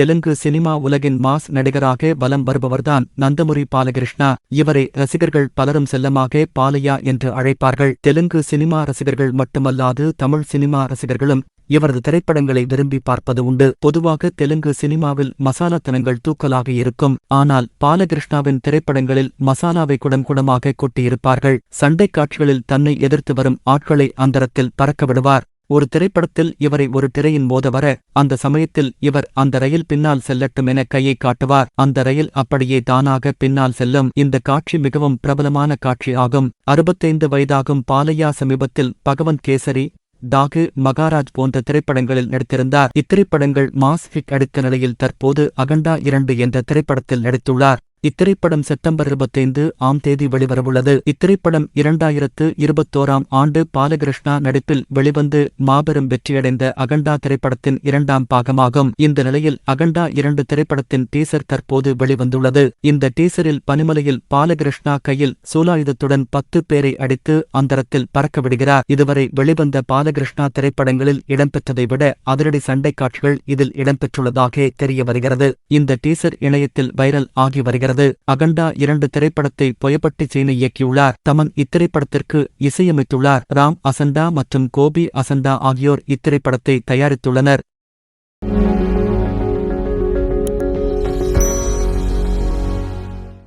Telugu cinema உலகின் mass நடிகராக வலம் வருபவர்தான் நந்தமுரி பாலகிருஷ்ணா. இவரை ரசிகர்கள் பலரும் செல்லமாக பாலையா என்று அழைப்பார்கள். தெலுங்கு சினிமா ரசிகர்கள் மட்டுமல்லாது தமிழ் சினிமா ரசிகர்களும் இவரது திரைப்படங்களை விரும்பி பார்ப்பது உண்டு. பொதுவாக தெலுங்கு சினிமாவில் மசாலாத்தனங்கள் தூக்கலாக இருக்கும். ஆனால் பாலகிருஷ்ணாவின் திரைப்படங்களில் மசாலாவை குடம் குடமாக கொட்டியிருப்பார்கள். சண்டைக் காட்சிகளில் தன்னை எதிர்த்து வரும் ஆட்களை அந்தரத்தில் பறக்க விடுவார். ஒரு திரைப்படத்தில் இவரை ஒரு திரையின் போத வர அந்த சமயத்தில் இவர் அந்த ரயில் பின்னால் செல்லட்டும் என கையை காட்டுவார். அந்த ரயில் அப்படியே தானாக பின்னால் செல்லும். இந்த காட்சி மிகவும் பிரபலமான காட்சி ஆகும். அறுபத்தைந்து வயதாகும் பாலையா சமீபத்தில் பகவந்த் கேசரி டாகு மகாராஜ் போன்ற திரைப்படங்களில் நடித்திருந்தார். இத்திரைப்படங்கள் மாஸ் ஹிட் அடித்த நிலையில் தற்போது அகண்டா இரண்டு என்ற திரைப்படத்தில் நடித்துள்ளார். இத்திரைப்படம் செப்டம்பர் இருபத்தைந்து ஆம் தேதி வெளிவரவுள்ளது. இத்திரைப்படம் இரண்டாயிரத்து இருபத்தோராம் ஆண்டு பாலகிருஷ்ணா நடிப்பில் வெளிவந்து மாபெரும் வெற்றியடைந்த அகண்டா திரைப்படத்தின் இரண்டாம் பாகமாகும். இந்த நிலையில் அகண்டா இரண்டு திரைப்படத்தின் டீசர் தற்போது வெளிவந்துள்ளது. இந்த டீசரில் பனிமலையில் பாலகிருஷ்ணா கையில் சூலாயுதத்துடன் பத்து பேரை அடித்து அந்தரத்தில் பறக்கவிடுகிறார் இதுவரை வெளிவந்த பாலகிருஷ்ணா திரைப்படங்களில் இடம்பெற்றதை விட அதிரடி சண்டை காட்சிகள் இதில் இடம்பெற்றுள்ளதாக தெரிய வருகிறது. இந்த டீசர் இணையத்தில் வைரல் ஆகி வருகிறது. வருகிறது அகண்டா இரண்டு திரைப்படத்தை பொயப்பட்டி சீனு இயக்கியுள்ளார். தமன் இத்திரைப்படத்திற்கு இசையமைத்துள்ளார். ராம் அசண்டா மற்றும் கோபி அசண்டா ஆகியோர் இத்திரைப்படத்தை தயாரித்துள்ளனர்.